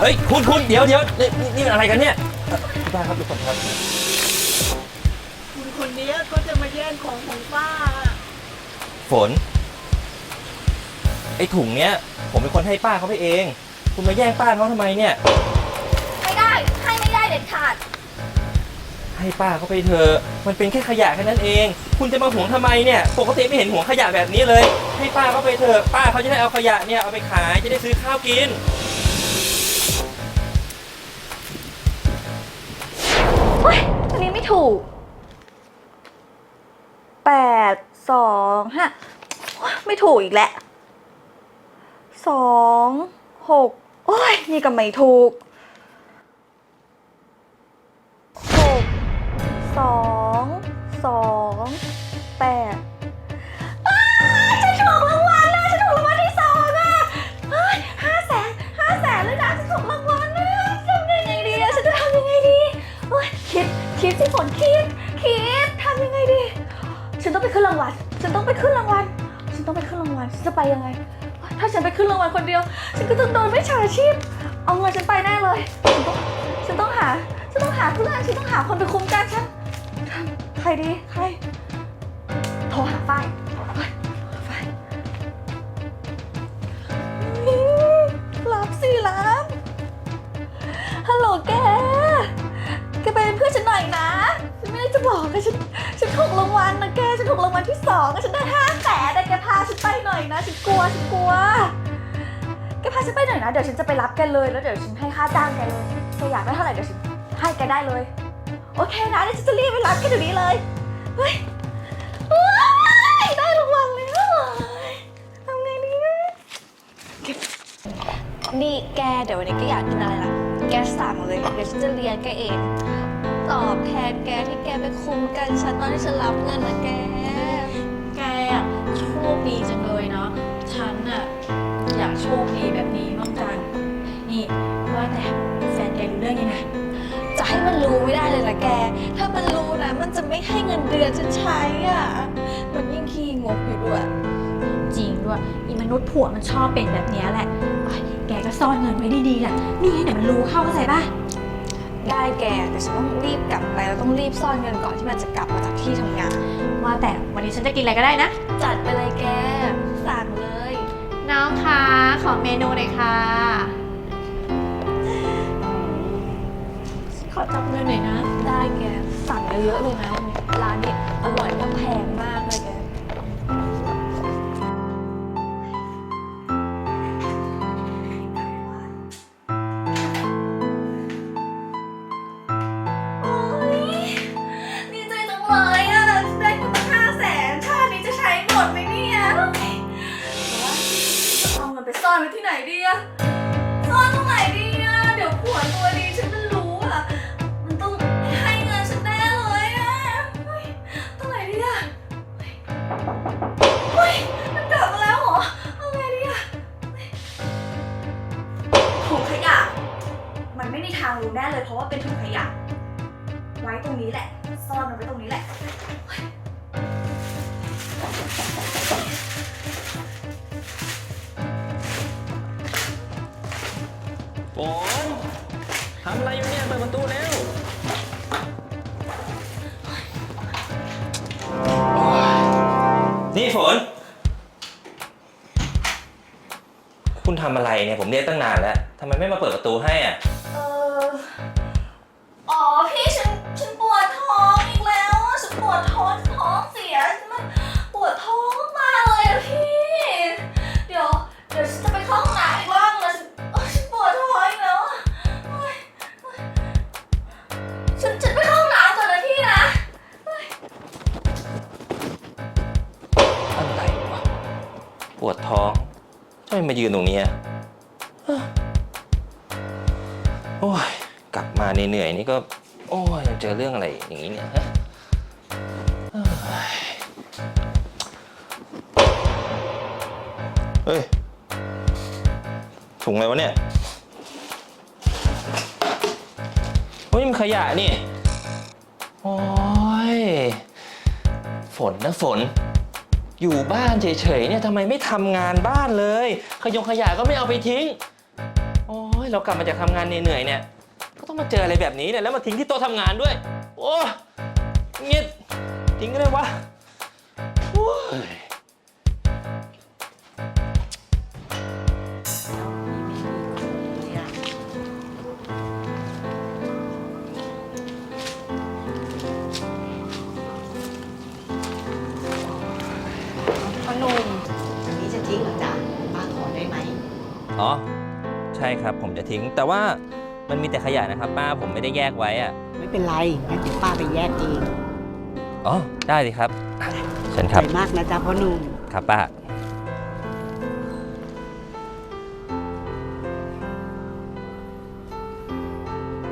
เฮ้ยคุณคุณเดี๋ยวเดี๋ยวนี่นี่นี่มันอะไรกันเนี่ยเอ่อคุณป้าครับทุกคนครับคุณคนนี้ก็จะมาแย่งของของป้าฝนไอ้ถุงเนี้ย ผมเป็นคนให้ป้าเขาไปเอง คุณมาแย่งป้าเขาทำไมเนี่ย ไม่ได้ ให้ไม่ได้เด็ดขาด ให้ป้าเขาไปเถอะมันเป็นแค่ขยะแค่นั้นเอง คุณจะมาหวงทำไมเนี่ยปกติไม่เห็นหวงขยะแบบนี้เลย ให้ป้าเขาไปเถอะป้าเขาจะได้เอาขยะเนี่ยเอาไปขายจะได้ซื้อข้าวกิน้ยอันนี้ไม่ถูกแปดสองห้าโอ๊ยไม่ถูกอีกแล้วสองหกโอ้ยนี่ก็ไม่ถูกหกสองสอง นไปขึ้นรางวัลคนเดียว ฉันก็ต้องโดนไม่ฉาชีพ เอาเงินฉันไปแน่เลย ฉันต้องฉันต้องหา ฉันต้องหาเพื่อนฉันต้องหาคนไปคุ้มกันฉัน ใครดี ใคร โทรหาฝ้ายเฮ้ยฝ้ายรับสิรับฮัลโหลแก แกไปเป็นเพื่อนฉันหน่อยนะ ฉันไม่ได้จะบอกนะฉัน ฉันถูกรางวัลนะแก ฉันถูกรางวัลที่สองอะฉันได้ห้าแสน ฉันไปหน่อยนะฉันกลัวฉันกลัว แกพาฉันไปหน่อยนะ เดี๋ยวฉันจะไปรับแกเลย แล้วเดี๋ยวฉันให้ค่าจ้างแกเลยแกอยากได้เท่าไหร่เดี๋ยวฉันให้แกได้เลย โอเคนะเดี๋ยวฉันจะรีบไปรับแกเดี๋ยวนี้เลย เฮ้ยเฮ้ยได้รางวัลแล้วทำไงดีนะนี่แกเดี๋ยววันนี้แกอยากกินอะไรล่ะ แกสั่งเลย เดี๋ยวฉันจะเลี้ยงแกเอง ตอบแทนแกที่แกไปคุมกันฉันตอนที่ฉันรับเงินนะแก ดีจังเลยเนาะ ฉันอะอยากโชคดีแบบนี้บ้างจัง นี่ว่าแต่แฟนแกรู้เรื่องยังไง จะให้มันรู้ไม่ได้เลยนะแก ถ้ามันรู้นะ มันจะไม่ให้เงินเดือนฉันใช้อะมันยิ่งขี้งกอยู่ด้วย จริงด้วยอีมนุษย์ผัวมันชอบเป็นแบบเนี้ยแหละโอ๊ยแกก็ซ่อนเงินไว้ดีๆแหละนี่ให้เดี๋ยวมันรู้เข้าเข้าใจป่ะ ได้แกแต่ฉันต้องรีบกลับไปแล้วต้องรีบซ่อนเงินก่อนที่มันจะกลับมาจากที่ทำงาน ว่าแต่วันนี้ฉันจะกินอะไรก็ได้นะ จัดไปเลยแกสั่งเลย น้องคะขอเมนูหน่อยค่ะขอจับเงินหน่อยนะ ได้แกสั่งเยอะๆเลยนะร้านนี้ อนไปซ่อนไว้ที่ไหนดีอะซ่อนตรงไหนดีอะเดี๋ยวผัวตัวดีฉันมันรู้อะมันต้องให้เงินฉันแน่เลยอะเฮ้ยตรงไหนดีอะเฮ้ยมันกลับมาแล้วเหรอเอาไงดีอะถุงขยะ มันไม่มีทางรู้แน่เลย เพราะว่าเป็นถุงขยะ ไว้ตรงนี้แหละ ซ่อนมันไว้ตรงนี้แหละ ฝนทำอะไรอยู่เนี่ยเปิดประตูเร็วนี่ฝน คุณทำอะไรเนี่ยผมเรียกตั้งนานแล้วทำไมไม่มาเปิดประตูให้อะ ปวดท้องทำไมมายืนตรงนี้อะโอ้ย กลับมาเหนื่อยๆนี่ก็ โอ้ยเจอเรื่องอะไรอย่างนี้เนี่ยฮะเอ้ยเฮ้ยถุงอะไรวะเนี่ย เฮ้ยมันขยะนี่ โอ้ย ฝนนะฝน อยู่บ้านเฉยๆเนี่ยทำไมไม่ทำงานบ้านเลย ขยงขยะก็ไม่เอาไปทิ้ง โอ้ยเรากลับมาจากทำงานเหนื่อยๆเนี่ย ก็ต้องมาเจออะไรแบบนี้เนี่ยแล้วมาทิ้งที่โต๊ะทำงานด้วย โอ้เงี้ยทิ้งก็ได้วะโอ้ย ทิ้งเหรอจ๊ะป้าขอได้ไหม อ๋อ ใช่ครับผมจะทิ้ง แต่ว่ามันมีแต่ขยะนะครับ ป้าผมไม่ได้แยกไว้อะไม่เป็นไรงั้นเดี๋ยวป้าไปแยกเองอ๋อ ได้สิครับอะเชิญคใจรับ มากนะจ๊ะพ่อหนุ่ม ครับป้า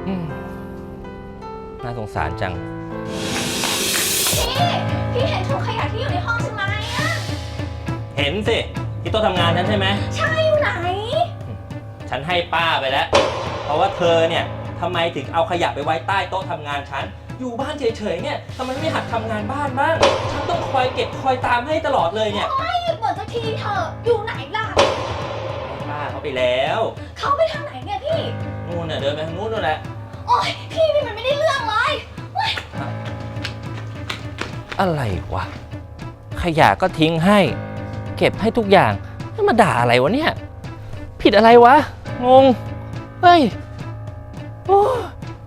อืมน่าสงสารจัง พี่ พี่เห็นถุงขยะที่อยู่ในห้องฉันไหมอะเห็นสิ ที่โต๊ะทำงานฉันใช่ไหม ใช่อยู่ไหน ฉันให้ป้าไปแล้ว เพราะว่าเธอเนี่ยทำไมถึงเอาขยะไปไว้ใต้โต๊ะทำงานฉัน อยู่บ้านเฉยๆเนี่ยทำไมไม่หัดทำงานบ้านบ้าง ฉันต้องคอยเก็บคอยตามให้ตลอดเลยเนี่ยหยุดบ่นสักทีเถอะ อยู่ไหนล่ะ ป้าเขาไปแล้วเขาไปทางไหนเนี่ยพี่ นู่นน่ะเดินไปทางนู้นนู่นแหละ โอ๊ย พี่นี่มันไม่ได้เรื่องเลย อะไรวะ ขยะก็ทิ้งให้ เก็บให้ทุกอย่างแล้วมาด่าอะไรวะเนี่ย ผิดอะไรวะ งง เฮ้ยโอ้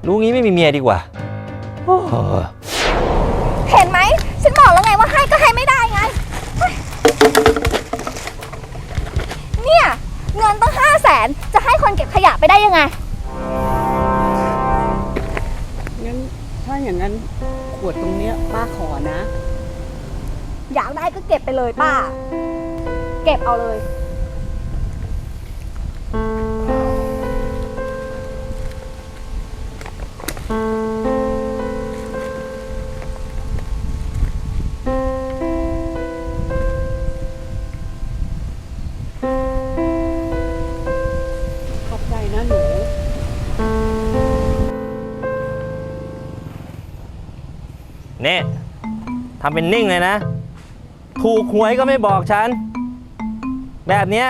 รู้งี้ไม่มีเมียดีกว่าโอ้เห็นไหม ฉันบอกแล้วไงว่าให้ก็ให้ไม่ได้ไงเฮ้ยเนี่ย เงินตั้งห้าแสนจะให้คนเก็บขยะไปได้ยังไง งั้นถ้าอย่างนั้นขวดตรงเนี้ยป้าขอนะ อยากได้ก็เก็บไปเลยป้า เก็บเอาเลย ขอบใจนะหนู เนี่ยทำเป็นนิ่งเลยนะ ถูกหวยก็ไม่บอกฉัน แบบเนี้ย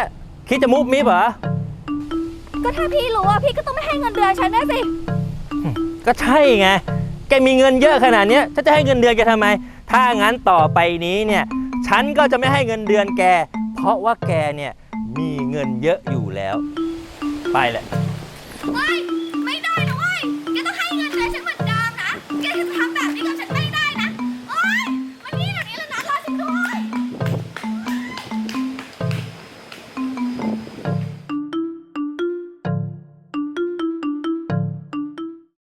คิดจะมุบมิบเหรอ ก็ถ้าพี่รู้ว่าพี่ก็ต้องไม่ให้เงินเดือนฉันนะสิ ก็ใช่ไง แกมีเงินเยอะขนาดเนี้ยฉันจะให้เงินเดือนแกทำไม ถ้างั้นต่อไปนี้เนี่ย ฉันก็จะไม่ให้เงินเดือนแก เพราะว่าแกเนี่ยมีเงินเยอะอยู่แล้ว ไปแหละ เฮ้ย